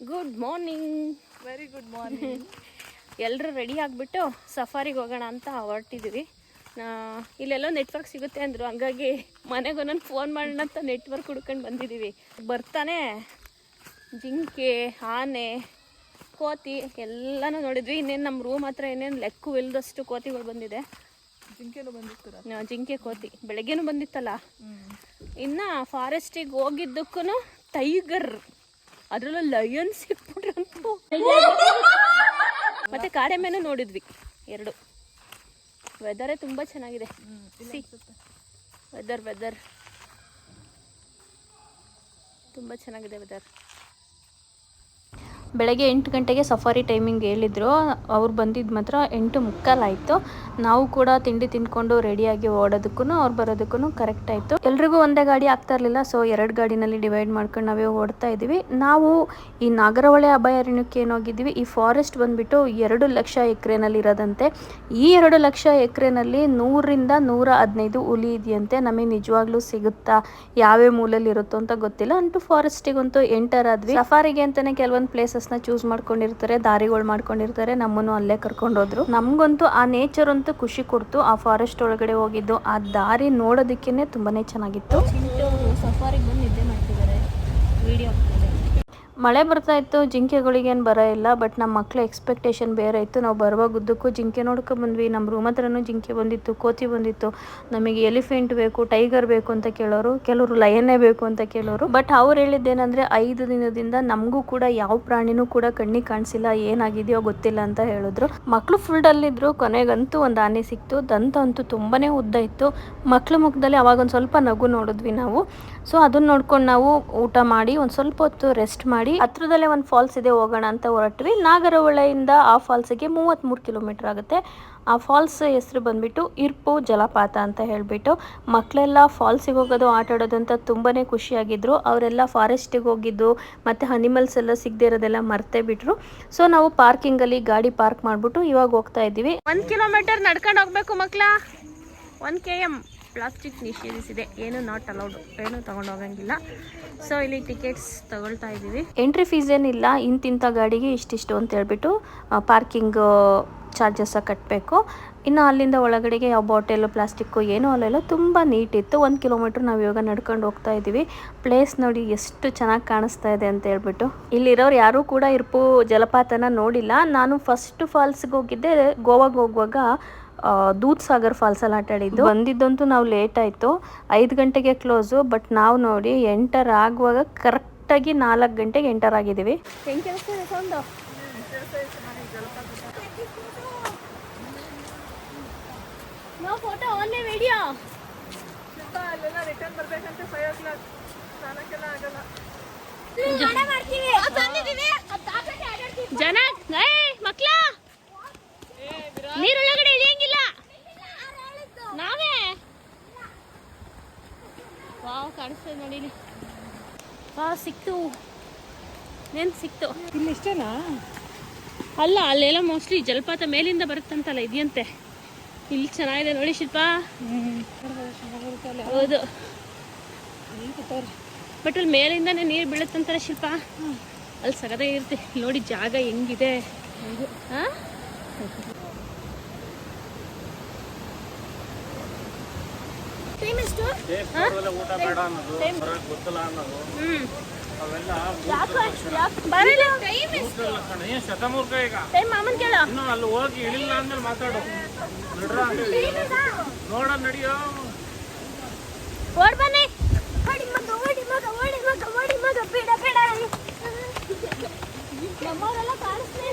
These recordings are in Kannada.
Good morning very good morning ಎಲ್ಲರೂ ರೆಡಿ ಆಗಿಬಿಟ್ಟು ಸಫಾರಿಗೆ ಹೋಗೋಣ ಅಂತ ಹೊರಟಿದ್ದೀವಿ ಇಲ್ಲೆಲ್ಲೋ ನೆಟ್ವರ್ಕ್ ಸಿಗುತ್ತೆ ಅಂದರು. ಹಂಗಾಗಿ ಮನೆಗೆ ಒಂದೊಂದು ಫೋನ್ ಮಾಡೋಣ ಅಂತ ನೆಟ್ವರ್ಕ್ ಹುಡ್ಕೊಂಡು ಬಂದಿದ್ದೀವಿ ಬರ್ತಾನೆ ಜಿಂಕೆ ಆನೆ ಕೋತಿ ಎಲ್ಲನೂ ನೋಡಿದ್ವಿ. ಇನ್ನೇನು ನಮ್ಮ ರೂಮ್ ಹತ್ರ ಇನ್ನೇನು ಲೆಕ್ಕು ಇಲ್ಲದಷ್ಟು ಕೋತಿಗಳು ಬಂದಿದೆ. ಜಿಂಕೆನೂ ಬಂದಿತ್ತು ಜಿಂಕೆ ಕೋತಿ. ಬೆಳಗ್ಗೆನೂ ಬಂದಿತ್ತಲ್ಲ? ಇನ್ನು ಫಾರೆಸ್ಟಿಗೆ ಹೋಗಿದ್ದಕ್ಕೂ ಟೈಗರ್ ಅದರಲ್ಲೂ ಲಯನ್ ಸಿಕ್ಬಿಟ್ರಂತೂ. ಮತ್ತೆ ಕಾಡೆಮ್ಮೆನೂ ನೋಡಿದ್ವಿ, ಎರಡು. ವೆದರೇ ತುಂಬಾ ಚೆನ್ನಾಗಿದೆ. ವೆದರ್ ವೆದರ್ ತುಂಬಾ ಚೆನ್ನಾಗಿದೆ ವೆದರ್ ಬೆಳಗ್ಗೆ ಎಂಟು ಗಂಟೆಗೆ ಸಫಾರಿ ಟೈಮಿಂಗ್ ಹೇಳಿದ್ರು. ಅವ್ರು ಬಂದಿದ್ದು ಮಾತ್ರ ಎಂಟು ಮುಕ್ಕಾಲಾಯಿತು ನಾವು ಕೂಡ ತಿಂಡಿ ತಿನ್ಕೊಂಡು ರೆಡಿಯಾಗಿ ಓಡೋದಕ್ಕೂ ಅವ್ರು ಬರೋದಕ್ಕೂ ಕರೆಕ್ಟ್ ಆಯಿತು. ಎಲ್ರಿಗೂ ಒಂದೇ ಗಾಡಿ ಆಗ್ತಾ ಇರಲಿಲ್ಲ, ಸೊ ಎರಡು ಗಾಡಿನಲ್ಲಿ ಡಿವೈಡ್ ಮಾಡ್ಕೊಂಡು ನಾವೇ ಓಡ್ತಾ ಇದ್ದೀವಿ ನಾವು ಈ ನಾಗರಹೊಳೆ ಅಭಯಾರಣ್ಯಕ್ಕೆ ಏನೋಗಿದ್ದೀವಿ, ಈ ಫಾರೆಸ್ಟ್ ಬಂದ್ಬಿಟ್ಟು ಎರಡು ಲಕ್ಷ ಎಕರೆನಲ್ಲಿ ಇರೋದಂತೆ. ಈ ಎರಡು ಲಕ್ಷ ಎಕರೆನಲ್ಲಿ ನೂರರಿಂದ ನೂರ ಹದಿನೈದು ಹುಲಿ ಇದೆಯಂತೆ, ನಮಗೆ ನಿಜವಾಗ್ಲೂ ಸಿಗುತ್ತಾ, ಯಾವ್ಯಾವ ಮೂಲಲ್ಲಿ ಇರುತ್ತೋ ಅಂತ ಗೊತ್ತಿಲ್ಲ. ಅಂಟು ಫಾರೆಸ್ಟಿಗಂತೂ ಎಂಟರ್ ಆದ್ವಿ. ಸಫಾರಿಗೆ ಅಂತಾನೆ ಕೆಲವೊಂದು ಪ್ಲೇಸಸ್ನ ಚೂಸ್ ಮಾಡ್ಕೊಂಡಿರ್ತಾರೆ, ದಾರಿಗಳು ಮಾಡ್ಕೊಂಡಿರ್ತಾರೆ, ನಮ್ಮನ್ನು ಅಲ್ಲೇ ಕರ್ಕೊಂಡು ಹೋದ್ರು ನಮ್ಗಂತೂ ಆ ನೇಚರ್ ಅಂತೂ ಖುಷಿ ಕೊಡ್ತು. ಆ ಫಾರೆಸ್ಟ್ ಒಳಗಡೆ ಹೋಗಿದ್ದು, ಆ ದಾರಿ ನೋಡೋದಕ್ಕೇನೆ ತುಂಬಾನೇ ಚೆನ್ನಾಗಿತ್ತು. ಸಫಾರಿಗೆ ಬಂದು ನಿದ್ದೆ ಮಾಡ್ತಿದ್ದಾರೆ ವಿಡಿಯೋ ಮಳೆ ಬರ್ತಾ ಇತ್ತು ಜಿಂಕೆಗಳಿಗೇನು ಬರ ಇಲ್ಲ ಬಟ್ ನಮ್ಮ ಮಕ್ಕಳ ಎಕ್ಸ್ಪೆಕ್ಟೇಷನ್ ಬೇರೆ ಇತ್ತು. ನಾವು ಬರುವಾಗ ಉದ್ದಕ್ಕೂ ಜಿಂಕೆ ನೋಡ್ಕೊಂಡ್ ಬಂದ್ವಿ. ನಮ್ಮ ರೂಮ್ ಹತ್ರನೂ ಜಿಂಕೆ ಬಂದಿತ್ತು, ಕೋತಿ ಬಂದಿತ್ತು. ನಮಗೆ ಎಲಿಫೆಂಟ್ ಬೇಕು ಟೈಗರ್ ಬೇಕು ಅಂತ ಕೇಳೋರು, ಕೆಲವರು ಲಯನ್ನೇ ಬೇಕು ಅಂತ ಕೇಳೋರು. ಬಟ್ ಅವ್ರು ಹೇಳಿದ್ದೇನೆಂದರೆ, ಐದು ದಿನದಿಂದ ನಮಗೂ ಕೂಡ ಯಾವ ಪ್ರಾಣಿನೂ ಕೂಡ ಕಣ್ಣಿಗೆ ಕಾಣಿಸಿಲ್ಲ, ಏನಾಗಿದೆಯೋ ಗೊತ್ತಿಲ್ಲ ಅಂತ ಹೇಳಿದ್ರು. ಮಕ್ಕಳು ಫುಲ್ ಡಲ್ಲಿದ್ರು ಕೊನೆಗಂತೂ ಒಂದು ಆನೆ ಸಿಕ್ತು. ದಂತ ಅಂತೂ ತುಂಬಾ ಉದ್ದ ಇತ್ತು. ಮಕ್ಕಳ ಮುಖದಲ್ಲಿ ಅವಾಗ ಒಂದು ಸ್ವಲ್ಪ ನಗು ನೋಡಿದ್ವಿ ನಾವು. ಸೊ ಅದನ್ನ ನೋಡ್ಕೊಂಡು ನಾವು ಊಟ ಮಾಡಿ ಒಂದು ಸ್ವಲ್ಪ ಹೊತ್ತು ರೆಸ್ಟ್ ಮಾಡಿ ಹತ್ರದಲ್ಲೇ ಒಂದು ಫಾಲ್ಸ್ ಇದೆ ಹೋಗೋಣ ಅಂತ ಹೊರಟ್ವಿ. ನಾಗರಹೊಳೆಯಿಂದ ಆ ಫಾಲ್ಸಿಗೆ ಮೂವತ್ತ್ಮೂರು ಕಿಲೋಮೀಟರ್ ಆಗುತ್ತೆ. ಆ ಫಾಲ್ಸ್ ಹೆಸರು ಬಂದ್ಬಿಟ್ಟು ಇರ್ಪು ಜಲಪಾತ ಅಂತ ಹೇಳಿಬಿಟ್ಟು ಮಕ್ಕಳೆಲ್ಲ ಫಾಲ್ಸಿಗೆ ಹೋಗೋದು, ಆಟ ಆಡೋದು ಅಂತ ತುಂಬಾ ಖುಷಿಯಾಗಿದ್ರು. ಅವರೆಲ್ಲ ಫಾರೆಸ್ಟಿಗೆ ಹೋಗಿದ್ದು ಮತ್ತು ಅನಿಮಲ್ಸ್ ಎಲ್ಲ ಸಿಗದೆ ಇರೋದೆಲ್ಲ ಮರ್ತೇ ಬಿಟ್ರು. ಸೊ ನಾವು ಪಾರ್ಕಿಂಗಲ್ಲಿ ಗಾಡಿ ಪಾರ್ಕ್ ಮಾಡಿಬಿಟ್ಟು ಇವಾಗ ಹೋಗ್ತಾ ಇದ್ದೀವಿ. ಒಂದು ಕಿಲೋಮೀಟರ್ ನಡ್ಕೊಂಡು ಹೋಗಬೇಕು ಮಕ್ಕಳ ಒನ್ ಕೆ ಎಂ ಪ್ಲಾಸ್ಟಿಕ್ ನಿಷೇಧಿಸಿದೆ. ಏನು ನಾಟ್ ಅಲೌಡ್ ಏನು ಹೋಗಂಗಿಲ್ಲ. ಸೊ ಇಲ್ಲಿ ಟಿಕೆಟ್ಸ್ ತಗೊಳ್ತಾ ಇದ್ದೀವಿ. ಎಂಟ್ರಿ ಫೀಸ್ ಏನಿಲ್ಲ, ಇಂತಿಂಥ ಗಾಡಿಗೆ ಇಷ್ಟಿಷ್ಟು ಅಂತ ಹೇಳ್ಬಿಟ್ಟು ಪಾರ್ಕಿಂಗ್ ಚಾರ್ಜಸ್ ಕಟ್ಟಬೇಕು ಇನ್ನು ಅಲ್ಲಿಂದ ಒಳಗಡೆಗೆ ಯಾವ ಬಾಟಲು ಪ್ಲಾಸ್ಟಿಕ್ಕು ಏನೂ ಅಲ್ಲೆಲ್ಲ ತುಂಬ ನೀಟಿತ್ತು ಒಂದು ಕಿಲೋಮೀಟ್ರ್ ನಾವು ಇವಾಗ ನಡ್ಕೊಂಡು ಹೋಗ್ತಾ ಇದ್ದೀವಿ. ಪ್ಲೇಸ್ ನೋಡಿ ಎಷ್ಟು ಚೆನ್ನಾಗಿ ಕಾಣಿಸ್ತಾ ಇದೆ ಅಂತ ಹೇಳ್ಬಿಟ್ಟು. ಇಲ್ಲಿರೋರು ಯಾರೂ ಕೂಡ ಇರ್ಪು ಜಲಪಾತನ ನೋಡಿಲ್ಲ. ನಾನು ಫಸ್ಟ್ ಫಾಲ್ಸ್ಗೆ ಹೋಗಿದ್ದೆ, ಗೋವಾಗೆ ಹೋಗುವಾಗ ದೂದ್ ಸಾಗರ್ ಫಾಲ್ಸ್ ಅಲ್ಲಿ ಆಟ ಆಡಿದ್ದು. ಬಂದಿದ್ದಂತೂ ನಾವು ಲೇಟ್ ಆಯ್ತು. ಐದು ಗಂಟೆಗೆ ಕ್ಲೋಸು ಬಟ್ ನಾವು ನೋಡಿ ಎಂಟರ್ ಆಗುವಾಗ ಕರೆಕ್ಟಾಗಿ ನಾಲ್ಕು ಗಂಟೆಗೆ ಎಂಟರ್ ಆಗಿದ್ದೀವಿ. ಜನ ಮಕ್ಳ! ನೀರೊಳಗಡೆ ಇಳಿಯಂಗಿಲ್ಲ ನಾವೇ? ವಾವ್ ಕಾಣಿಸ್ತದೆ ನೋಡಿ. ವಾ ಸಿಕ್ತು. ನೆನ್ ಸಿಕ್ತು? ಇಲ್ಲಿ ಇಷ್ಟೇನಾ ಅಲ್ಲ ಅಲ್ಲೆಲ್ಲ ಮೋಸ್ಟ್ಲಿ ಜಲಪಾತ ಮೇಲಿಂದ ಬರುತ್ತಂತಲ್ಲ ಇದೆಯಂತೆ. ಇಲ್ಲಿ ಚೆನ್ನಾಗಿದೆ ನೋಡಿ ಶಿಲ್ಪ. ಹೌದು. ಬಟ್ ಅಲ್ಲಿ ಮೇಲಿಂದಾನೆ ನೀರು ಬೀಳುತ್ತಂತಾರೆ ಶಿಲ್ಪ. ಅಲ್ಲಿ ಸಗದಾಗಿರುತ್ತೆ ಇರುತ್ತೆ. ನೋಡಿ ಜಾಗ ಹೆಂಗಿದೆ. ಹಾ? ಟೈಮ್ ಎಷ್ಟು ಊಟ ಬೇಡ ಅನ್ನೋದು ಗೊತ್ತಲ್ಲ ಅನ್ನೋದು. ಅವೆಲ್ಲ ಬರಲ್ಲ. ಟೈಮ್ ಲಕ್ಷಣ. ಏನ್ ಶತಮೂರ್ಖ ಈಗ? ಟೈಮ್ ಮಾಮನ್ ಕೇಳ. ಇನ್ನು ಅಲ್ಲಿ ಹೋಗಿ ಇಳಿಲ್ಲ ಅಂದ್ಮೇಲೆ ಮಾತಾಡು. ನಡ್ರ ನೋಡ ನಡಿಯೋ. ಓಡ್ ಬನ್ನಿ. ಓಡಿ ಮಗ ಓಡಿ ಮಗ ಓಡಿ ಮಗ ಓಡಿ ಮಗ ಬೇಡ ಬೇಡ ನಮ್ಮವರೆಲ್ಲ ಕಾಣಿಸ್ಲೇ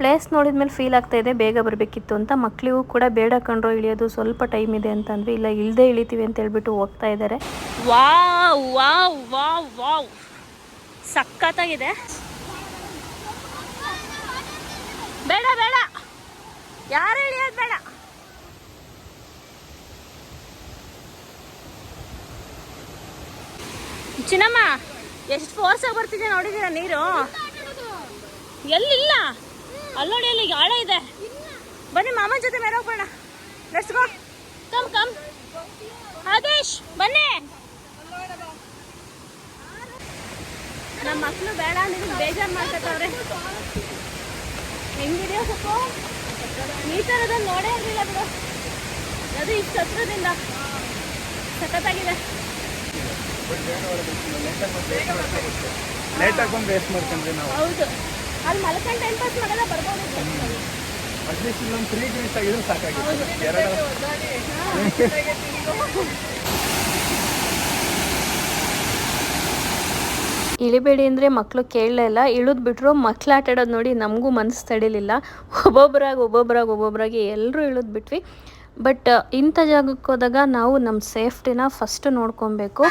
ಪ್ಲೇಸ್ ನೋಡಿದ್ಮೇಲೆ ಫೀಲ್ ಆಗ್ತಾ ಇದೆ, ಬೇಗ ಬರಬೇಕಿತ್ತು ಅಂತ. ಮಕ್ಕಳಿಗೂ ಕೂಡ ಬೇಡ ಕಂಡ್ರೋ ಇಳಿಯೋದು ಸ್ವಲ್ಪ ಟೈಮ್ ಇದೆ ಅಂತಂದ್ರೆ ಇಲ್ಲ ಇಲ್ಲದೆ ಇಳಿತೀವಿ ಅಂತ ಹೇಳ್ಬಿಟ್ಟು ಹೋಗ್ತಾ ಇದ್ದಾರೆ. Wow wow wow wow. ಸಖತ್ತಾಗಿದೆ. ಬೇಡ ಬೇಡ. ಯಾರು ಇಳಿಯೋದು ಬೇಡ. ಚಿನ್ನಮ್ಮ, ಎಷ್ಟು ಫೋರ್ಸ್ ಆಗಿ ಬರ್ತಿದೆ ನೋಡಿದೀರಾ ನೀರು? ಎಲ್ಲಿಲ್ಲ? ಅಲ್ಲೋಡಿ ಅಲ್ಲಿ ಆಳ ಇದೆ. ಬನ್ನಿ ಮಾಮನ ಜೊತೆ ಮೇಲೆ ಹೋಗೋಣ. Let's go come come Adesh ಬನ್ನಿ. ನಮ್ಮ ಮಕ್ಕಳು ಬೇಡ ನಿಮಗೆ ಬೇಜಾರು ಮಾಡ್ಕೊತಾವ್ರೆ. ಹೆಂಗಿದೆಯೋ ಸ್ವಲ್ಪ. ಈ ಥರದಲ್ಲಿ ನೋಡೇ ಇರಲಿಲ್ಲ ಬಿಡು. ಅದು ಇಷ್ಟು ಹತ್ರದಿಂದ. ಸಖತ್ತಾಗಿದೆ. ಲೇಟಾಗಿ ಬಂದು ವೇಸ್ಟ್ ಮಾಡ್ಕೊಂಡ್ರಿ ನಾವು. ಹೌದು. ಅಲ್ಲಿ ಮಲ್ಕೊಂಡು ಟೈಮ್ ಪಾಸ್ ಮಾಡಲ್ಲ ಬರ್ಬೋದು ಅಟ್ಲೀಸ್ಟ್ ಇಲ್ಲೊಂದು ತ್ರೀ ಸಾಕಾಗಿತ್ತು. ಎರಡು ಇಳಿಬೇಡಿ ಅಂದರೆ ಮಕ್ಕಳು ಕೇಳಲಿಲ್ಲ ಇಲ್ಲ. ಇಳಿದು ಬಿಟ್ರು ಮಕ್ಳು ಆಟ ಆಡೋದು ನೋಡಿ ನಮಗೂ ಮನಸ್ಸು ತಡಿಲಿಲ್ಲ. ಒಬ್ಬೊಬ್ಬರಾಗಿ ಒಬ್ಬೊಬ್ಬರಾಗಿ ಒಬ್ಬೊಬ್ಬರಾಗಿ ಎಲ್ಲರೂ ಇಳಿದು ಬಿಟ್ವಿ. ಬಟ್ ಇಂಥ ಜಾಗಕ್ಕೆ ಹೋದಾಗ ನಾವು ನಮ್ಮ ಸೇಫ್ಟಿನ ಫಸ್ಟ್ ನೋಡ್ಕೊಬೇಕು.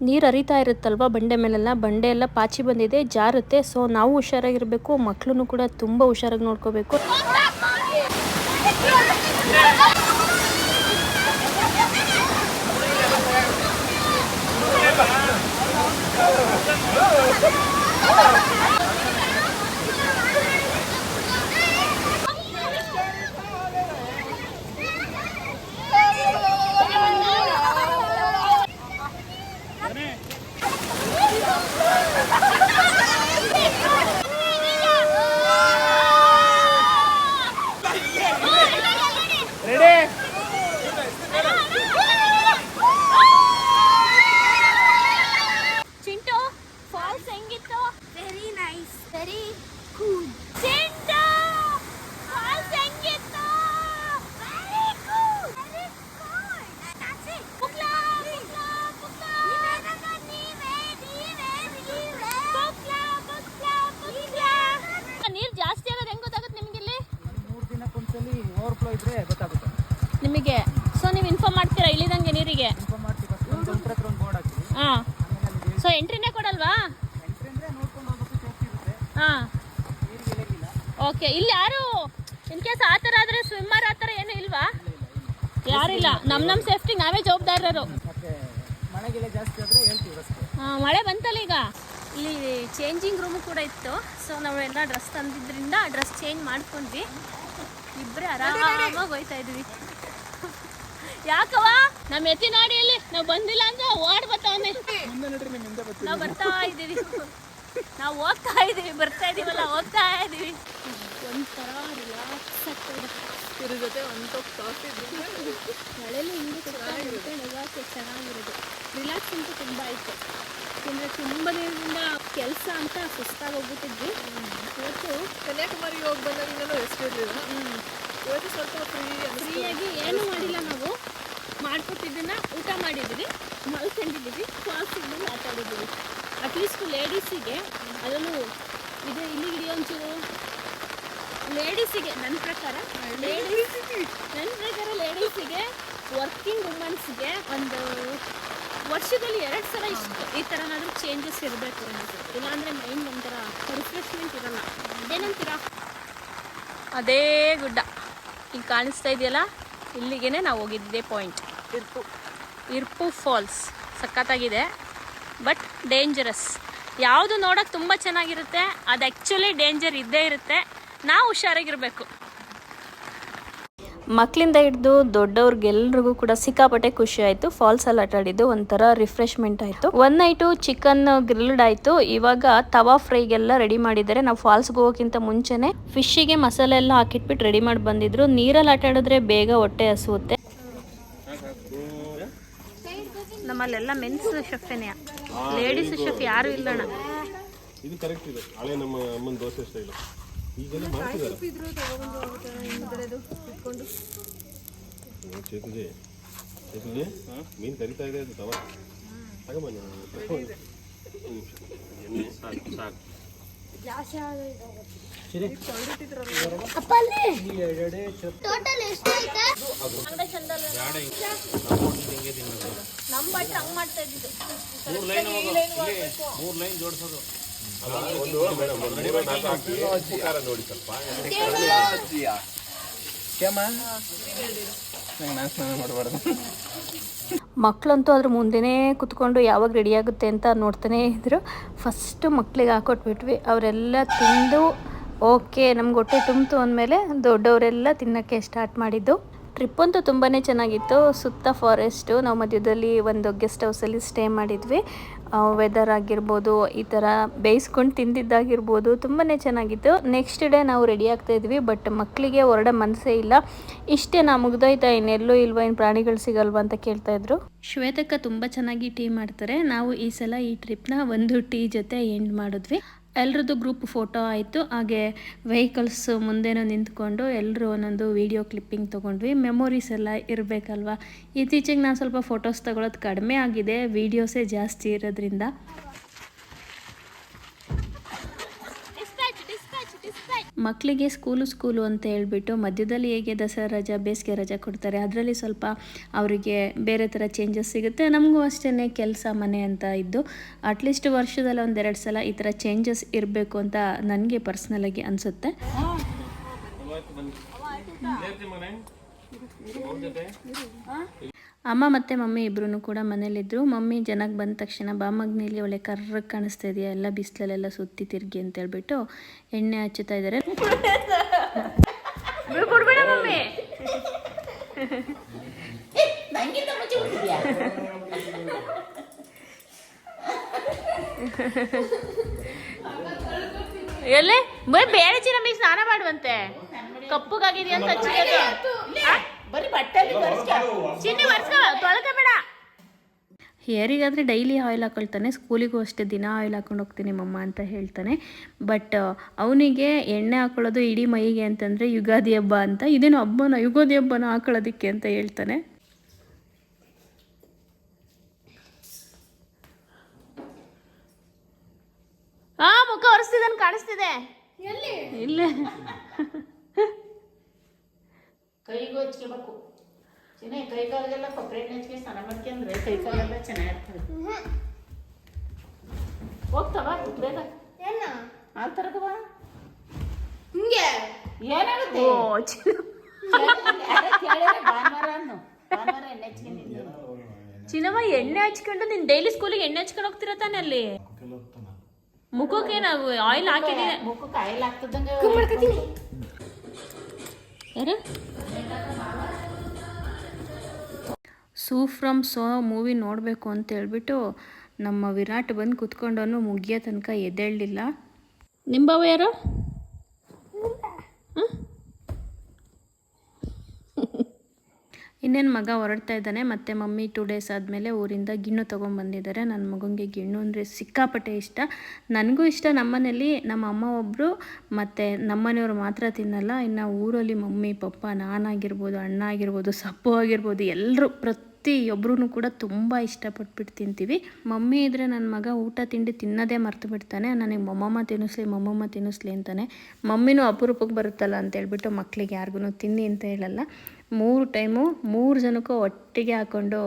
ನೀರು ಹರಿತಾ ಇರುತ್ತಲ್ವ ಬಂಡೆ ಮೇಲೆಲ್ಲ? ಬಂಡೆ ಎಲ್ಲ ಪಾಚಿ ಬಂದಿದೆ, ಜಾರುತ್ತೆ. ಸೊ ನಾವು ಹುಷಾರಾಗಿರಬೇಕು ಮಕ್ಕಳನ್ನು ಕೂಡ ತುಂಬ ಹುಷಾರಾಗಿ ನೋಡ್ಕೋಬೇಕು ಚಿಂಟು ಫಾಲ್ಸ್ ಹೆಂಗಿತ್ತು very nice very cool Chintu falls ಹೆಂಗಿತ್ತು ವೆರಿ ಕೂಲ್ ವೆರಿ ಕೂಲ್ ನಾಚಿ ಪುಕ್ಲಾ ಪುಕ್ಲಾ ಪುಕ್ಲಾ ನೀವೇನಗ ನೀವೇ ನೀವೇ ನೀವೇ ಪುಕ್ಲಾ ಪುಕ್ಲಾ ಪುಕ್ಲಾ ನೀರು ಜಾಸ್ತಿ ಆಗೋದು ಹೆಂಗ್ ಗೊತ್ತಾಗುತ್ತೆ ನಿಮ್ಗೆ ಇಲ್ಲಿ ಮೂರು ದಿನಕ್ಕೊಂದ್ಸಲಿ ಓವರ್ಫ್ಲೋ ಇದ್ರೆ ಗೊತ್ತಾಗುತ್ತೆ ನಿಮಗೆ ಸೊ ನೀವು ಇನ್ಫಾರ್ಮ್ ಮಾಡ್ತೀರಾ ಇಳಿದಂಗೆ ನೀರಿಗೆ ಇನ್ಫಾರ್ಮ್ ಮಾಡ್ತೀವಿ ಫಸ್ಟ್ ಒಂದು ಜಂಪ್ರ ಹತ್ರ ಒಂದು ಬೋರ್ಡ್ ಹಾಕ್ತೀವಿ ಹಾಂ ಆಮೇಲೆ ಅಲ್ಲಿ ಸೊ ಎಂಟ್ರಿನೇ ಕೊಡಲ್ವಾ ಎಂಟ್ರಿ ಅಂದರೆ ನೋಡ್ಕೊಂಡು ಹೋಗ್ಬೇಕು ಸೇಫ್ಟಿ ಇರುತ್ತೆ ಹಾಂ ನೀರಿಗೆ ಇಳಿಯಂಗಿಲ್ಲ ಓಕೆ ಇಲ್ಲಿ ಯಾರು? ಇನ್ ಕೇಸ್ ಆ ಥರ ಆದರೆ ಸ್ವಿಮ್ಮರ್ ಆ ಥರ ಏನು ಇಲ್ವಾ? ಯಾರಿಲ್ಲ. ನಮ್ಮ ನಮ್ಮ ಸೇಫ್ಟಿ ನಾವೇ ಜವಾಬ್ದಾರರು. ಹಾಂ ಮಳೆ ಬಂತಲ್ಲ ಈಗ? ಇಲ್ಲಿ ಚೇಂಜಿಂಗ್ ರೂಮು ಕೂಡ ಇತ್ತು. ಸೊ ನಾವೆಲ್ಲ ಡ್ರೆಸ್ ತಂದಿದ್ರಿಂದ ಡ್ರೆಸ್ ಚೇಂಜ್ ಮಾಡ್ಕೊಂಡ್ವಿ. ಇಬ್ಬರೇ ಆರಾಮಾಗಿ ಹೋಯ್ತಾ ಇದ್ವಿ. ಯಾಕವ ನಮ್ಮ ಎತ್ತಿ ನೋಡಿ ಇಲ್ಲಿ ನಾವು ಬಂದಿಲ್ಲ ಅಂದ್ರೆ ಓಡ್ ಬರ್ತಾವನೆ ನಾವು ಬರ್ತಾ ಇದ್ದೀವಿ. ನಾವು ಹೋಗ್ತಾ ಇದ್ದೀವಿ ಬರ್ತಾ ಇದೀವಲ್ಲ ಹೋಗ್ತಾ ಇದ್ದೀವಿ ಒಂಥರ ರಿಲ್ಯಾಕ್ಸ್ ಆಗ್ತದೆ ಇದ್ರ ಜೊತೆ ಒಂದು ಕಪ್ ಕಾಫಿ ಮಳೆಯಲ್ಲಿ ಹಿಂಗೆ ಚೆನ್ನಾಗಿರುತ್ತೆ. ನಗಾಕೆ ಚೆನ್ನಾಗಿರೋದು ರಿಲ್ಯಾಕ್ಸ್ ಅಂತೂ ತುಂಬ ಆಯಿತು ಯಾಕೆಂದರೆ ತುಂಬ ದಿನದಿಂದ ಕೆಲಸ ಅಂತ ಸುಸ್ತಾಗಿ ಹೋಗ್ಬಿಟ್ಟಿದ್ವಿ ಇವತ್ತು ಕನ್ಯಾಕುಮಾರಿಗೆ ಹೋಗಿ ಬಂದಾಗಿಂದಲೂ ಎಷ್ಟು ಇರಲಿಲ್ಲ. ಇವತ್ತು ಸ್ವಲ್ಪ ಫ್ರೀ ಫ್ರೀಯಾಗಿ ಏನೂ ಮಾಡಿಲ್ಲ ನಾವು. ಮಾಡ್ಕೊಟ್ಟಿದ್ದನ್ನ ಊಟ ಮಾಡಿದ್ದೀವಿ. ಮಲ್ಕೊಂಡಿದ್ದೀವಿ. ಫಾಲ್ಸಿಗೆ ಬಂದು ಆಟ ಆಡಿದ್ದೀವಿ ಅಟ್ಲೀಸ್ಟ್ ಲೇಡೀಸಿಗೆ ಅದನ್ನು ಇದು ಇಲ್ಲಿ ಹಿಡಿಯೋ ಒಂಚೂರು ಲೇಡೀಸಿಗೆ ನನ್ನ ಪ್ರಕಾರ ಲೇಡೀಸ್ ನನ್ನ ಪ್ರಕಾರ ಲೇಡೀಸಿಗೆ ವರ್ಕಿಂಗ್ ವುಮನ್ಸ್ಗೆ ಒಂದು ವರ್ಷದಲ್ಲಿ ಎರಡು ಸಲ ಇಷ್ಟು ಈ ಥರನಾದ್ರೂ ಚೇಂಜಸ್ ಇರಬೇಕು ಅನ್ಸುತ್ತೆ ಇಲ್ಲಾಂದರೆ ಮೈಂಡ್ ಒಂಥರ ರಿಫ್ರೆಶ್ಮೆಂಟ್ ಇರಲ್ಲ. ಏನಂತೀರಾ? ಅದೇ ಗುಡ್ಡ. ಈಗ ಕಾಣಿಸ್ತಾ ಇದೆಯಲ್ಲ? ಇಲ್ಲಿಗೆ ನಾವು ಹೋಗಿದ್ದೆ ಪಾಯಿಂಟ್ ಇರ್ಪು. ಇರ್ಪು ಫಾಲ್ಸ್ ಸಖತ್ತಾಗಿದೆ. ಬಟ್ ಡೇಂಜರಸ್ ಯಾವುದು ನೋಡೋಕೆ ತುಂಬ ಚೆನ್ನಾಗಿರುತ್ತೆ. ಅದು ಆ್ಯಕ್ಚುಲಿ ಡೇಂಜರ್ ಇದ್ದೇ ಇರುತ್ತೆ. ನಾವು ಹುಷಾರಾಗಿರಬೇಕು. ಮಕ್ಕಳಿಂದ ಹಿಡಿದು ದೊಡ್ಡವ್ರಿಗೆಲ್ರಿಗೂ ಕೂಡ ಸಿಕ್ಕಾಪಟ್ಟೆ ಖುಷಿ ಆಯಿತು. ಫಾಲ್ಸಲ್ಲಿ ಆಟ ಆಡಿದ್ದು ಒಂಥರ ರಿಫ್ರೆಶ್ಮೆಂಟ್ ಆಯಿತು. ಒನ್ ನೈಟು ಚಿಕನ್ ಗ್ರಿಲ್ಡ್ ಆಯಿತು. ಇವಾಗ ತವಾ ಫ್ರೈಗೆಲ್ಲ ರೆಡಿ ಮಾಡಿದ್ದಾರೆ. ನಾವು ಫಾಲ್ಸ್ಗೆ ಹೋಗೋಕ್ಕಿಂತ ಮುಂಚೆನೆ ಫಿಶ್ಶಿಗೆ ಮಸಾಲೆ ಎಲ್ಲ ಹಾಕಿಟ್ಬಿಟ್ಟು ರೆಡಿ ಮಾಡಿ ಬಂದಿದ್ರು. ನೀರಲ್ಲಿ ಆಟ ಆಡಿದ್ರೆ ಬೇಗ ಹೊಟ್ಟೆ ಹಸುತ್ತೆ. ನಮ್ಮಲ್ಲೆಲ್ಲ ಮೆನ್ಸ್ ಶೆಫ್ನೇ ಲೇಡೀಸ್ ಶೆಫ್ ಯಾರು ಇಲ್ಲಣ್ಣ. ಇದು ಕರೆಕ್ಟ್ ಇದೆ. ಹಳೆ ನಮ್ಮ ಅಮ್ಮನ ದೋಸೆ ಸ್ಟೈಲು ಈಗೆಲ್ಲ ಮಾಡ್ತಿದ್ದಾರೆ ಚೇತುಜಿ ಚೇತುಜಿ ಮೀನು ಕರಿತಾ ಇದೆ ಅದು ತವ. ತಗೊಂಬ ಎಣ್ಣೆ ಸಾಕು ಸಾಕು. ನಮ್ಮ ಹಂಗ್ ಮಾಡ್ತಾ ಇದ್ದಿದ್ದು ಮೂರು ಲೈನ್ ಜೋಡಿಸೋದು. ಮಕ್ಕಳಂತೂ ಅದ್ರ ಮುಂದೆನೇ ಕುತ್ಕೊಂಡು ಯಾವಾಗ ರೆಡಿ ಆಗುತ್ತೆ ಅಂತ ನೋಡ್ತಾನೆ ಇದ್ರು. ಫಸ್ಟ್ ಮಕ್ಕಳಿಗೆ ಹಾಕೊಟ್ಬಿಟ್ವಿ. ಅವರೆಲ್ಲ ತಿಂದು ಓಕೆ, ನಮ್ಗೆ ಹೊಟ್ಟೆ ತುಂಬಿತು ಅಂದಮೇಲೆ ದೊಡ್ಡವರೆಲ್ಲ ತಿನ್ನೋಕ್ಕೆ ಸ್ಟಾರ್ಟ್ ಮಾಡಿದ್ದು. ಟ್ರಿಪ್ ಅಂತೂ ತುಂಬಾ ಚೆನ್ನಾಗಿತ್ತು. ಸುತ್ತ ಫಾರೆಸ್ಟು ನಾವು ಮಧ್ಯದಲ್ಲಿ ಒಂದು ಗೆಸ್ಟ್ ಹೌಸಲ್ಲಿ ಸ್ಟೇ ಮಾಡಿದ್ವಿ. ವೆದರ್ ಆಗಿರ್ಬೋದು, ಈ ಥರ ಬೇಯಿಸ್ಕೊಂಡು ತಿಂದಿದ್ದಾಗಿರ್ಬೋದು ತುಂಬಾ ಚೆನ್ನಾಗಿತ್ತು. ನೆಕ್ಸ್ಟ್ ಡೇ ನಾವು ರೆಡಿ ಆಗ್ತಾ ಇದ್ವಿ ಬಟ್ ಮಕ್ಕಳಿಗೆ ಹೊರಡ ಮನಸ್ಸೇ ಇಲ್ಲ. ಇಷ್ಟೇ ನಾ ಮುಗ್ದೋಯ್ತಾ ಇನ್ನೆಲ್ಲೂ ಇಲ್ವಾ, ಇನ್ನು ಪ್ರಾಣಿಗಳು ಸಿಗಲ್ವಾ ಅಂತ ಕೇಳ್ತಾ ಇದ್ರು. ಶ್ವೇತಕ್ಕ ತುಂಬ ಚೆನ್ನಾಗಿ ಟೀ ಮಾಡ್ತಾರೆ. ನಾವು ಈ ಸಲ ಈ ಟ್ರಿಪ್ನ ಒಂದು ಟೀ ಜೊತೆ ಎಂಡ್ ಮಾಡಿದ್ವಿ. ಎಲ್ರದ್ದು ಗ್ರೂಪ್ ಫೋಟೋ ಆಯಿತು. ಹಾಗೆ ವೆಹಿಕಲ್ಸ್ ಮುಂದೆನೂ ನಿಂತ್ಕೊಂಡು ಎಲ್ಲರೂ ಒಂದೊಂದು ವೀಡಿಯೋ ಕ್ಲಿಪ್ಪಿಂಗ್ ತೊಗೊಂಡ್ವಿ. ಮೆಮೊರೀಸ್ ಎಲ್ಲ ಇರಬೇಕಲ್ವ? ಇತ್ತೀಚೆಗೆ ನಾನು ಸ್ವಲ್ಪ ಫೋಟೋಸ್ ತೊಗೊಳೋದು ಕಡಿಮೆ ಆಗಿದೆ. ವೀಡಿಯೋಸೇ ಜಾಸ್ತಿ ಇರೋದ್ರಿಂದ. ಮಕ್ಕಳಿಗೆ ಸ್ಕೂಲು ಸ್ಕೂಲು ಅಂತ ಹೇಳ್ಬಿಟ್ಟು ಮಧ್ಯದಲ್ಲಿ ಹೇಗೆ ದಸರಾ ರಜಾ ಬೇಸಿಗೆ ರಜಾ ಕೊಡ್ತಾರೆ ಅದರಲ್ಲಿ ಸ್ವಲ್ಪ ಅವರಿಗೆ ಬೇರೆ ಥರ ಚೇಂಜಸ್ ಸಿಗುತ್ತೆ. ನಮಗೂ ಅಷ್ಟೇ ಕೆಲಸ ಮನೆ ಅಂತ ಇದ್ದು ಅಟ್ಲೀಸ್ಟ್ ವರ್ಷದಲ್ಲಿ ಒಂದೆರಡು ಸಲ ಈ ಥರ ಚೇಂಜಸ್ ಇರಬೇಕು ಅಂತ ನನಗೆ ಪರ್ಸ್ನಲಾಗಿ ಅನಿಸುತ್ತೆ. ಅಮ್ಮ ಮತ್ತು ಮಮ್ಮಿ ಇಬ್ಬರೂ ಕೂಡ ಮನೇಲಿದ್ದರು ಮಮ್ಮಿ ಜನಕ್ಕೆ ಬಂದ ತಕ್ಷಣ ಬಾಮಗ್ನಿಯಲ್ಲಿ ಒಳ್ಳೆ ಕರ್ರಗೆ ಕಾಣಿಸ್ತಾ ಇದೆಯಾ ಎಲ್ಲ ಬಿಸಿಲಲ್ಲೆಲ್ಲ ಸುತ್ತಿ ತಿರುಗಿ ಅಂತ ಹೇಳ್ಬಿಟ್ಟು ಎಣ್ಣೆ ಹಚ್ಚುತ್ತಾ ಇದ್ದಾರೆ ಎಲ್ಲೇ ಬರೀ ಬೇರೆ ಚಿನ್ನ ಮೀ ಸ್ನಾನ ಮಾಡುವಂತೆ ಕಪ್ಪುಗಾಗಿದೆಯಾ ಅಂತ ಹಚ್ಚಿರೋದು ಬರೀ ಬಟ್ಟೆಲಿ ಚಿನ್ನಿ ವರ್ಷ ತೊಳ್ಕೊಬೇಡ ಹೇರಿಗಾದರೆ ಡೈಲಿ ಆಯಿಲ್ ಹಾಕೊಳ್ತಾನೆ ಸ್ಕೂಲಿಗೂ ಅಷ್ಟೇ ದಿನ ಆಯಿಲ್ ಹಾಕೊಂಡು ಹೋಗ್ತೀನಿ ಮಮ್ಮ ಅಂತ ಹೇಳ್ತಾನೆ. ಬಟ್ ಅವನಿಗೆ ಎಣ್ಣೆ ಹಾಕೊಳ್ಳೋದು ಇಡೀ ಮೈಗೆ ಅಂತಂದರೆ ಯುಗಾದಿ ಹಬ್ಬ ಅಂತ ಇದೇನು ಹಬ್ಬನ ಯುಗಾದಿ ಹಬ್ಬನ ಹಾಕೊಳ್ಳೋದಕ್ಕೆ ಅಂತ ಹೇಳ್ತಾನೆ. ಆ ಮುಖ ಒರೆಸ್ತಿದ್ದಾನೆ ಕಾಣಿಸ್ತಿದೆ. ಇಲ್ಲೇ. ಕೈಗೂ ಹಚ್ಕೋಬೇಕು ಚಿನ್ನ ಕೈ ಕಾಲಿಗೆಲ್ಲ ಕೊಬ್ಬರಿ ಎಣ್ಣೆ ಹಚ್ಕೊಂಡು ಸ್ನಾನ ಮಾಡ್ಕೊಂಡ್ರೆ ಕೈ ಕಾಲೆಲ್ಲ ಚೆನ್ನಾಗಿರ್ತದೆ. ಹೋಗ್ತಾವ? ಬೇಗ. ಆ ಥರದ ಬಾ. ಏನಾಗುತ್ತೆ? ಭಾನುವಾರ ಅನ್ನು. ಭಾನುವಾರ ಎಣ್ಣೆ ಹಚ್ಕೊಂಡಿದ್ದೀನಿ ಚಿನ್ನಮ್ಮ ಎಣ್ಣೆ ಹಚ್ಕೊಂಡು ನೀನು ಡೈಲಿ ಸ್ಕೂಲಿಗೆ ಎಣ್ಣೆ ಹಚ್ಕೊಂಡು ಹೋಗ್ತಿರ ತಾನೆ ಅಲ್ಲಿ? ಮುಖಕ್ಕೆ ನಾವು ಆಯಿಲ್ ಹಾಕಿದೀನಿ ಮುಖಕ್ಕೆ ಆಯಿಲ್ ಆಗ್ತದಂಗೆ ಯಾರು? ಸೂ ಫ್ರಮ್ ಸೋ ಮೂವಿ ನೋಡಬೇಕು ಅಂತ ಹೇಳ್ಬಿಟ್ಟು ನಮ್ಮ ವಿರಾಟ್ ಬಂದು ಕುತ್ಕೊಂಡವನು ಮುಗಿಯೋ ತನಕ ಎದ್ದೇಳಲಿಲ್ಲ. ನಿಂಬವ ಯಾರು? ಇನ್ನೇನು ಮಗ ಹೊರಡ್ತಾ ಇದ್ದಾನೆ, ಮತ್ತು ಮಮ್ಮಿ ಟೂ ಡೇಸ್ ಆದಮೇಲೆ ಊರಿಂದ ಗಿಣ್ಣು ತೊಗೊಂಬಂದಿದ್ದಾರೆ. ನನ್ನ ಮಗನಿಗೆ ಗಿಣ್ಣು ಅಂದರೆ ಸಿಕ್ಕಾಪಟ್ಟೆ ಇಷ್ಟ. ನನಗೂ ಇಷ್ಟ, ನಮ್ಮನೇಲಿ ನಮ್ಮ ಅಮ್ಮ ಒಬ್ಬರು ಮತ್ತು ನಮ್ಮನೆಯವರು ಮಾತ್ರ ತಿನ್ನಲ್ಲ. ಇನ್ನು ಊರಲ್ಲಿ ಮಮ್ಮಿ, ಪಪ್ಪ, ನಾನಾಗಿರ್ಬೋದು ಅಣ್ಣ ಆಗಿರ್ಬೋದು ಸಪ್ಪು ಆಗಿರ್ಬೋದು ಎಲ್ಲರೂ ಪ್ರತಿಯೊಬ್ಬರೂ ಕೂಡ ತುಂಬ ಇಷ್ಟಪಟ್ಬಿಟ್ಟು ತಿಂತೀವಿ. ಮಮ್ಮಿ ಇದ್ದರೆ ನನ್ನ ಮಗ ಊಟ ತಿಂಡಿ ತಿನ್ನೋದೇ ಮರ್ತು ಬಿಡ್ತಾನೆ. ನನಗೆ ಮೊಮ್ಮಮ್ಮ ತಿನ್ನಿಸ್ಲಿ ಮೊಮ್ಮಮ್ಮ ತಿನ್ನಿಸ್ಲಿ ಅಂತಾನೆ. ಮಮ್ಮಿನೂ ಅಪರೂಪಕ್ಕೆ ಬರುತ್ತಲ್ಲ ಅಂತ ಹೇಳ್ಬಿಟ್ಟು ಮಕ್ಕಳಿಗೆ ಯಾರಿಗೂ ತಿನ್ನಿ ಅಂತ ಹೇಳಲ್ಲ. ಮೂರು ಟೈಮು ಮೂರು ಜನಕ್ಕೂ ಒಟ್ಟಿಗೆ ಹಾಕೊಂಡು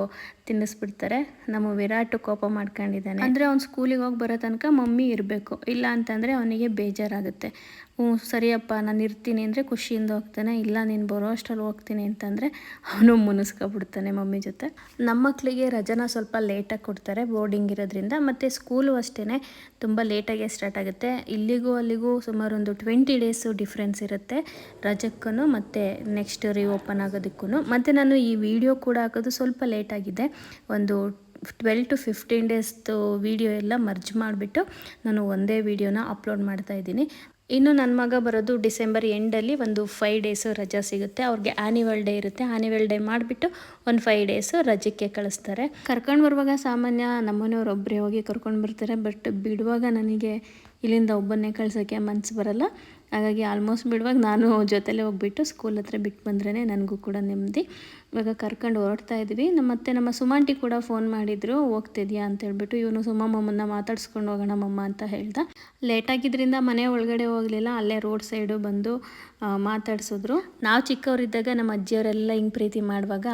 ತಿನ್ನಿಸ್ಬಿಡ್ತಾರೆ. ನಮ್ಮ ವಿರಾಟ್ ಕೋಪ ಮಾಡ್ಕೊಂಡಿದ್ದಾನೆ. ಅಂದರೆ ಅವ್ನು ಸ್ಕೂಲಿಗೆ ಹೋಗಿ ಬರೋ ತನಕ ಮಮ್ಮಿ ಇರಬೇಕು. ಇಲ್ಲ ಅಂತಂದರೆ ಅವನಿಗೆ ಬೇಜಾರಾಗುತ್ತೆ. ಹ್ಞೂ, ಸರಿಯಪ್ಪ, ನಾನು ಇರ್ತೀನಿ ಅಂದರೆ ಖುಷಿಯಿಂದ ಹೋಗ್ತಾನೆ. ಇಲ್ಲ, ನೀನು ಬರೋ ಅಷ್ಟರಲ್ಲಿ ಹೋಗ್ತೀನಿ ಅಂತಂದರೆ ಅವನು ಮುನಿಸ್ಕೊಬಿಡ್ತಾನೆ ಮಮ್ಮಿ ಜೊತೆ. ನಮ್ಮ ಮಕ್ಕಳಿಗೆ ರಜನ ಸ್ವಲ್ಪ ಲೇಟಾಗಿ ಕೊಡ್ತಾರೆ ಬೋರ್ಡಿಂಗ್ ಇರೋದ್ರಿಂದ. ಮತ್ತು ಸ್ಕೂಲು ಅಷ್ಟೇ ತುಂಬ ಲೇಟಾಗೆ ಸ್ಟಾರ್ಟ್ ಆಗುತ್ತೆ. ಇಲ್ಲಿಗೂ ಅಲ್ಲಿಗೂ ಸುಮಾರು ಒಂದು ಟ್ವೆಂಟಿ ಡೇಸು ಡಿಫ್ರೆನ್ಸ್ ಇರುತ್ತೆ ರಜಕ್ಕೂ ಮತ್ತು ನೆಕ್ಸ್ಟ್ ರೀ ಓಪನ್ ಆಗೋದಕ್ಕೂ ಮತ್ತು ನಾನು ಈ ವಿಡಿಯೋ ಕೂಡ ಹಾಕೋದು ಸ್ವಲ್ಪ ಲೇಟ್ ಆಗಿದೆ. ಒಂದು ಟ್ವೆಲ್ ಟು ಫಿಫ್ಟೀನ್ ಡೇಸ್ದು ವಿಡಿಯೋ ಎಲ್ಲ ಮರ್ಜ್ ಮಾಡಿಬಿಟ್ಟು ನಾನು ಒಂದೇ ವಿಡಿಯೋನ ಅಪ್ಲೋಡ್ ಮಾಡ್ತಾ ಇದ್ದೀನಿ. ಇನ್ನು ನನ್ನ ಮಗ ಬರೋದು ಡಿಸೆಂಬರ್ ಎಂಡಲ್ಲಿ ಒಂದು ಫೈವ್ ಡೇಸು ರಜಾ ಸಿಗುತ್ತೆ. ಅವ್ರಿಗೆ ಆ್ಯನಿವಲ್ ಡೇ ಇರುತ್ತೆ. ಆ್ಯನಿವಲ್ ಡೇ ಮಾಡಿಬಿಟ್ಟು ಒಂದು ಫೈವ್ ಡೇಸು ರಜಕ್ಕೆ ಕಳಿಸ್ತಾರೆ. ಕರ್ಕೊಂಡು ಬರುವಾಗ ಸಾಮಾನ್ಯ ನಮ್ಮನೆಯವ್ರು ಒಬ್ಬರೇ ಹೋಗಿ ಕರ್ಕೊಂಡು ಬರ್ತಾರೆ. ಬಟ್ ಬಿಡುವಾಗ ನನಗೆ ಇಲ್ಲಿಂದ ಒಬ್ಬನ್ನೇ ಕಳ್ಸೋಕ್ಕೆ ಮನ್ಸು ಬರಲ್ಲ. ಹಾಗಾಗಿ ಆಲ್ಮೋಸ್ಟ್ ಬಿಡುವಾಗ ನಾನು ಜೊತೆಲೇ ಹೋಗ್ಬಿಟ್ಟು ಸ್ಕೂಲ್ ಹತ್ರ ಬಿಟ್ಟು ಬಂದ್ರೇ ನನಗೂ ಕೂಡ ನೆಮ್ಮದಿ. ಇವಾಗ ಕರ್ಕೊಂಡು ಹೊರಡ್ತಾ ಇದ್ವಿ. ನಮ್ಮ ಮತ್ತೆ ನಮ್ಮ ಸುಮಾಂಟಿ ಕೂಡ ಫೋನ್ ಮಾಡಿದ್ರು, ಹೋಗ್ತಿದ್ಯಾ? ಅಂತ ಹೇಳ್ಬಿಟ್ಟು, ಇವನು ಸುಮಮ್ಮನ್ನ ಮಾತಾಡ್ಸ್ಕೊಂಡು ಹೋಗೋಣ ಮಮ್ಮ, ಅಂತ ಹೇಳ್ದ. ಆಗಿದ್ರಿಂದ ಮನೆ ಒಳಗಡೆ ಹೋಗಲಿಲ್ಲ, ಅಲ್ಲೇ ರೋಡ್ ಸೈಡು ಬಂದು ಮಾತಾಡ್ಸಿದ್ರು. ನಾವು ಚಿಕ್ಕವರಿದ್ದಾಗ ನಮ್ಮ ಅಜ್ಜಿಯವರೆಲ್ಲ ಹಿಂಗೆ ಪ್ರೀತಿ ಮಾಡುವಾಗ,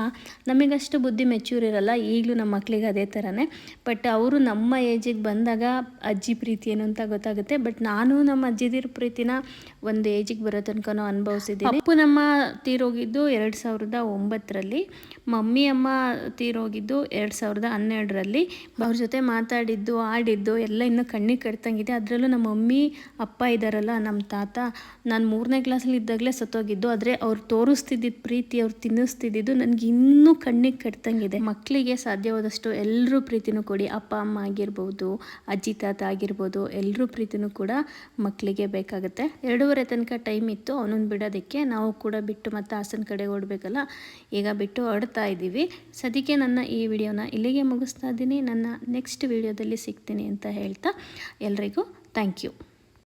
ನಮಗಷ್ಟು ಬುದ್ಧಿ ಮೆಚ್ಯೂರ್ ಇರಲ್ಲ, ಈಗಲೂ ನಮ್ಮ ಮಕ್ಕಳಿಗೆ ಅದೇ ಥರನೇ ಬಟ್ ಅವರು ನಮ್ಮ ಏಜಿಗೆ ಬಂದಾಗ ಅಜ್ಜಿ ಪ್ರೀತಿ ಏನು ಅಂತ ಗೊತ್ತಾಗುತ್ತೆ. ಬಟ್ ನಾನು ನಮ್ಮ ಅಜ್ಜಿದಿರ ಪ್ರೀತಿನ ಒಂದು ಏಜಿಗೆ ಬರೋ ತನಕ ಅನುಭವಿಸಿದ್ದೀನಿ. ಅಪ್ಪು ನಮ್ಮ ತೀರೋಗಿದ್ದು ಎರಡು ಸಾವಿರದ ಒಂಬತ್ತರಲ್ಲಿ. ಹತ್ತರಲ್ಲಿ ಮಮ್ಮಿ ಅಮ್ಮ ತೀರೋಗಿದ್ದು ಎರಡು ಸಾವಿರದ ಹನ್ನೆರಡರಲ್ಲಿ. ಅವ್ರ ಜೊತೆ ಮಾತಾಡಿದ್ದು, ಆಡಿದ್ದು ಎಲ್ಲ ಇನ್ನೂ ಕಣ್ಣಿಗೆ ಕಟ್ತಂಗಿದೆ. ಅದರಲ್ಲೂ ನಮ್ಮ ಮಮ್ಮಿ, ಅಪ್ಪ ಇದ್ದಾರಲ್ಲ ನಮ್ಮ ತಾತ, ನಾನು ಮೂರನೇ ಕ್ಲಾಸಲ್ಲಿ ಇದ್ದಾಗಲೇ ಸತ್ತೋಗಿದ್ದು. ಆದರೆ ಅವ್ರು ತೋರಿಸ್ತಿದ್ದಿದ್ದು ಪ್ರೀತಿ, ಅವ್ರು ತಿನ್ನಿಸ್ತಿದ್ದಿದ್ದು ನನಗೆ ಇನ್ನೂ ಕಣ್ಣಿಗೆ ಕಟ್ತಂಗಿದೆ. ಮಕ್ಕಳಿಗೆ ಸಾಧ್ಯವಾದಷ್ಟು ಎಲ್ಲರೂ ಪ್ರೀತಿನೂ ಕೊಡಿ. ಅಪ್ಪ, ಅಮ್ಮ ಆಗಿರ್ಬೋದು, ಅಜ್ಜಿ, ತಾತ ಆಗಿರ್ಬೋದು ಎಲ್ಲರೂ ಪ್ರೀತಿನೂ ಕೂಡ ಮಕ್ಕಳಿಗೆ ಬೇಕಾಗುತ್ತೆ. ಎರಡೂವರೆ ತನಕ ಟೈಮ್ ಇತ್ತು, ಅವನನ್ನು ಬಿಡೋದಕ್ಕೆ. ನಾವು ಕೂಡ ಬಿಟ್ಟು ಮತ್ತೆ ಹಾಸನ ಕಡೆ ಓಡಬೇಕಲ್ಲ. ಈಗ ಬಿಟ್ಟು ಹೊಡ್ತಾ ಇದ್ದೀವಿ. ಸದ್ಯಕ್ಕೆ ನನ್ನ ಈ ವಿಡಿಯೋನ ಇಲ್ಲಿಗೆ ಮುಗಿಸ್ತಾ ಇದ್ದೀನಿ. ನನ್ನ ನೆಕ್ಸ್ಟ್ ವಿಡಿಯೋದಲ್ಲಿ ಸಿಗ್ತೀನಿ ಅಂತ ಹೇಳ್ತಾ ಎಲ್ರಿಗೂ ಥ್ಯಾಂಕ್ ಯು